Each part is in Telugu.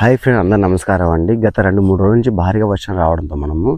హాయ్ ఫ్రెండ్ అందరు నమస్కారం అండి. గత రెండు మూడు రోజుల నుంచి భారీగా వర్షం రావడంతో మనము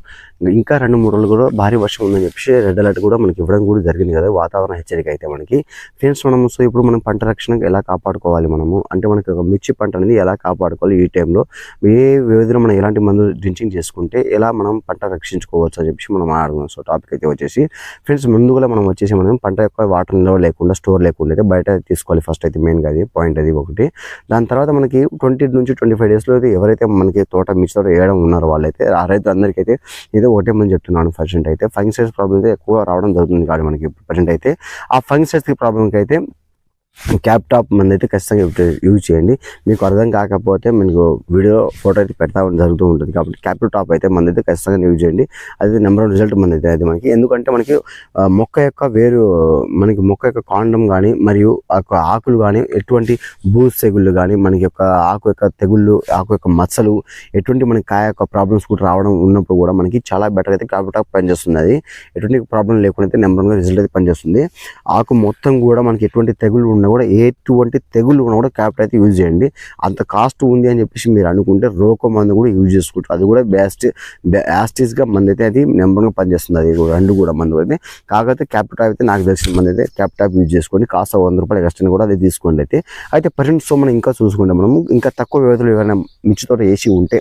ఇంకా రెండు మూడు రోజులు కూడా భారీ వర్షం ఉందని చెప్పి రెడ్ అలర్ట్ కూడా మనకి ఇవ్వడం కూడా జరిగింది కదా వాతావరణ హెచ్చరిక అయితే మనకి. ఫ్రెండ్స్ మనము సో ఇప్పుడు మనం పంట రక్షణ ఎలా కాపాడుకోవాలి మనము? అంటే మనకి ఒక మిర్చి పంట అనేది ఎలా కాపాడుకోవాలి ఈ టైంలో? ఏ వ్యవధిలో మనం ఎలాంటి మందు డ్రించింగ్ చేసుకుంటే ఎలా మనం పంట రక్షించుకోవచ్చు అని చెప్పి మనం ఆడుకున్నాం. సో టాపిక్ అయితే వచ్చేసి ఫ్రెండ్స్ ముందుగా మనం వచ్చేసి మనం పంట యొక్క వాటర్ నిల్వ లేకుండా స్టోర్ లేకుండా అయితే బయట తీసుకోవాలి. ఫస్ట్ అయితే మెయిన్గా అది పాయింట్ అది ఒకటి. దాని తర్వాత మనకి ట్వంటీ నుంచి ట్వంటీ ఫైవ్ డేస్లో అయితే ఎవరైతే మనకి తోట మిర్చి తోట వేయడం ఉన్నారో వాళ్ళైతే ఆ రైతులందరికీ అయితే ఇదే ఒకటే మంది చెప్తున్నాను పర్సెంట్ అయితే. ఫంగిసైడ్స్ ప్రాబ్లమ్ అయితే ఎక్కువ రావడం జరుగుతుంది కాదు మనకి ప్రజెంట్ అయితే. ఆ ఫంగిసైడ్స్ ప్రాబ్లంకి అయితే క్యాప్ టాప్ మంది అయితే ఖచ్చితంగా యూజ్ చేయండి. మీకు అర్థం కాకపోతే మీకు వీడియో ఫోటో అయితే పెడతా జరుగుతూ ఉంటుంది. కాబట్టి క్యాప్ టాప్ అయితే మంది అయితే ఖచ్చితంగా యూజ్ చేయండి. అది నెంబర్ వన్ రిజల్ట్ మంది అయితే అది మనకి. ఎందుకంటే మనకి మొక్క యొక్క వేరు మనకి మొక్క యొక్క కాండం కానీ మరియు ఆ యొక్క ఆకులు కానీ ఎటువంటి బూస్ తెగుళ్ళు కానీ మనకి యొక్క ఆకు యొక్క తెగుళ్ళు ఆకు యొక్క మచ్చలు ఎటువంటి మనకి కాయ యొక్క ప్రాబ్లమ్స్ కూడా రావడం ఉన్నప్పుడు కూడా మనకి చాలా బెటర్ అయితే క్యాప్ టాప్ పనిచేస్తుంది అది. ఎటువంటి ప్రాబ్లం లేకుండా అయితే నెంబర్ వన్ రిజల్ట్ అయితే పనిచేస్తుంది. ఆకు మొత్తం కూడా మనకి ఎటువంటి తెగులు ఉన్నా కూడా ఎటువంటి తెగులు ఉన్నా కూడా క్యాప్ట్ అయితే యూజ్ చేయండి. అంత కాస్ట్ ఉంది అని చెప్పేసి మీరు అనుకుంటే రోకో మందు కూడా యూజ్ చేసుకుంటారు. అది కూడా బెస్ట్ యాస్టిస్గా మంది అయితే అది నెంబర్గా పనిచేస్తుంది. అది రెండు కూడా మందు అయితే. కాకపోతే క్యాప్టాప్ అయితే నాకు తెలిసిన మంది అయితే క్యాప్టాప్ యూజ్ చేసుకోండి. కాస్త వంద రూపాయలు ఎక్స్ట్రా కూడా అది తీసుకోండి అయితే. అయితే ప్రజెంట్ మనం ఇంకా చూసుకుంటే మనం ఇంకా తక్కువ వ్యవధిలో ఎవరైనా మిర్చితో వేసి ఉంటే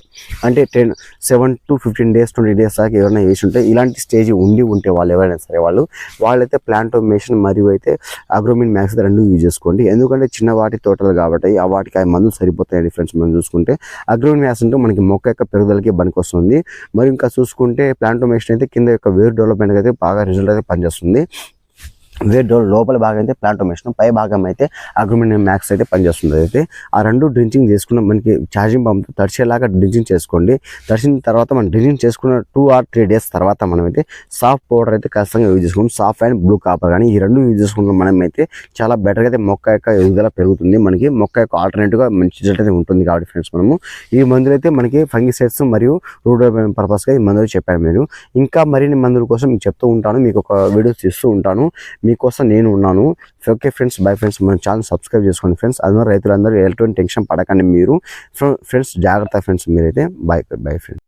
అంటే ten seven to fifteen days twenty days దాకా ఎవరైనా వేసి ఉంటే ఇలాంటి స్టేజ్ ఉండి ఉంటే వాళ్ళు ఎవరైనా సరే వాళ్ళు వాళ్ళైతే ప్లాంటోమేషన్ మరియు అయితే అగ్రోమిన్ మ్యాక్స్ రెండు యూజ్ చేసుకోండి. ఎందుకంటే చిన్న వాటి తోటలు కాబట్టి ఆ వాటికి ఆ మందులు సరిపోతాయి డిఫరెన్స్ మనం చూసుకుంటే. అగ్రోమిన్ మ్యాక్స్ అంటే మనకి మొక్క యొక్క పెరుగుదలకి పనికి వస్తుంది మరి ఇంకా చూసుకుంటే ప్లాంటోమేషన్ అయితే కింద యొక్క వేరు డెవలప్మెంట్ అయితే బాగా రిజల్ట్ అయితే పనిచేస్తుంది. వేర్ డోర్ లోపల భాగం అయితే ప్లాంటోమేషన్ పై భాగం అయితే అగ్రోమినియం మ్యాక్స్ అయితే పనిచేస్తుంది. అయితే ఆ రెండు డ్రించింగ్ చేసుకున్న మనకి ఛార్జింగ్ పంప్ తడిచేలాగా డ్రించింగ్ చేసుకోండి. తడిచిన తర్వాత మనం డ్రించింగ్ చేసుకున్న టూ ఆర్ త్రీ డేస్ తర్వాత మనమైతే సాఫ్ట్ పౌడర్ అయితే ఖచ్చితంగా యూజ్ చేసుకుంటాం. సాఫ్ట్ అండ్ బ్లూ కాపర్ కానీ ఈ రెండు యూజ్ చేసుకున్న మనం అయితే చాలా బెటర్గా అయితే మొక్క యొక్క ఎదుగుదల పెరుగుతుంది. మనకి మొక్క యొక్క ఆల్టర్నేటివ్గా మంచి రిజల్ట్ అయితే ఉంటుంది కాబట్టి ఫ్రెండ్స్ మనము. ఈ మందులు అయితే మనకి ఫంగిసైడ్స్ మరియు రూడ్ పర్పస్గా ఈ మందులు చెప్పాను మీరు. ఇంకా మరిన్ని మందుల కోసం మీకు చెప్తూ ఉంటాను. మీకు ఒక వీడియోస్ ఇస్తూ ఉంటాను. మీకోసం నేను ఉన్నాను. ఓకే ఫ్రెండ్స్ బై ఫ్రెండ్స్ మన ఛానల్ సబ్స్క్రైబ్ చేసుకోండి ఫ్రెండ్స్ అది రైతులందరూ ఎటువంటి టెన్షన్ పడకండి మీరు. ఫ్రెండ్స్ జాగ్రత్త ఫ్రెండ్స్ మీరైతే. By bye friends